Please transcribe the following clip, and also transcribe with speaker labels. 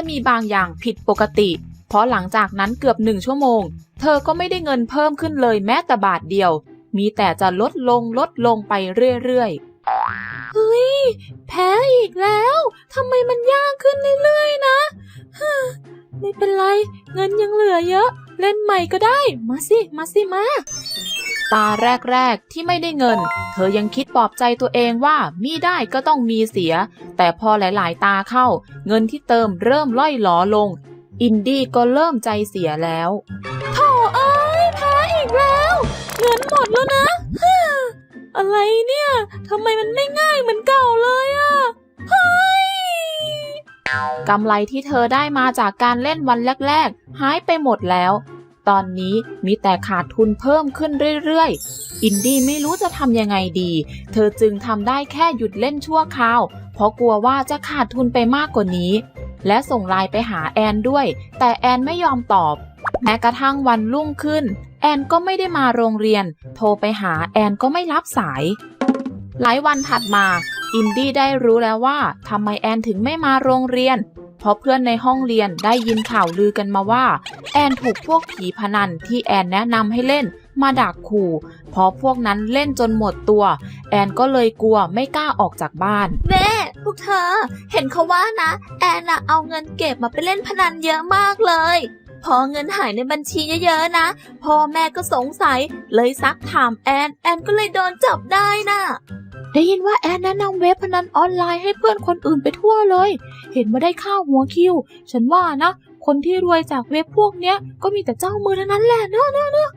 Speaker 1: จะมีบางอย่างผิดปกติ เพราะหลังจากนั้นเกือบหนึ่งชั่วโมง เธอก็ไม่ได้เงินเพิ่มขึ้นเลยแม้แต่บาทเดียว มีแต่จะลดลงลดลงไปเรื่อยๆ เฮ้ย แพ้อีกแล้วทำไมมันยากขึ้นเรื่อยๆนะ ไม่เป็นไร เงินยังเหลือเยอะ เล่นใหม่ก็ได้ มาสิ มาสิมา ตาแรก ๆ ที่ไม่ได้เงิน เธอยังคิดปลอบใจตัวเองว่ามีได้ก็ต้องมีเสีย แต่พอหลายๆ ตาเข้า เงินที่เติมเริ่มล่อยหลอลง อินดี้ก็เริ่มใจเสียแล้วโถเอ้ยแพ้อีกแล้ว เงินหมดแล้วนะฮ่าอะไรเนี่ยทำไมมันไม่ง่ายเหมือนเก่าเลยอะเฮ้ยกำไรที่เธอได้มาจากการเล่นวันแรก ๆ หายไปหมดแล้ว ตอนนี้มีแต่ขาดทุนเพิ่มขึ้นเรื่อยๆ อินดี้ไม่รู้จะทำยังไงดี เธอจึงทำได้แค่หยุดเล่นชั่วคราว เพราะกลัวว่าจะขาดทุนไปมากกว่านี้ และส่งไลน์ไปหาแอนด้วย แต่แอนไม่ยอมตอบ แม้กระทั่งวันรุ่งขึ้น แอนก็ไม่ได้มาโรงเรียน โทรไปหาแอนก็ไม่รับสาย หลายวันถัดมา อินดี้ได้รู้แล้วว่าทำไมแอนถึงไม่มาโรงเรียน เพราะเพื่อนในห้องเรียนได้ยินข่าวลือกันมาว่า แอนถูกพวกผีพนันที่แอนแนะนำให้เล่นมาดักขู่เพราะพวกนั้นเล่นจนหมดตัว แอนก็เลยกลัวไม่กล้าออกจากบ้าน
Speaker 2: แม่พวกเธอ เห็นเขาว่านะ แอนน่ะเอาเงินเก็บมาไปเล่นพนันเยอะมากเลย พอเงินหายในบัญชีเยอะๆนะพ่อแม่ก็สงสัยเลยซักถามแอน แอนก็เลยโดนจับได้น่ะ
Speaker 1: ได้ยินว่าแอนแนะนำเว็บพนันออนไลน์ให้เพื่อนคนอื่นไปทั่วเลย เห็นมาได้ค่าหัวคิว ฉันว่านะ คนที่รวยจากเว็บพวกเนี้ยก็มีแต่เจ้ามือเท่านั้นแหละเนอะเนอะเนอะ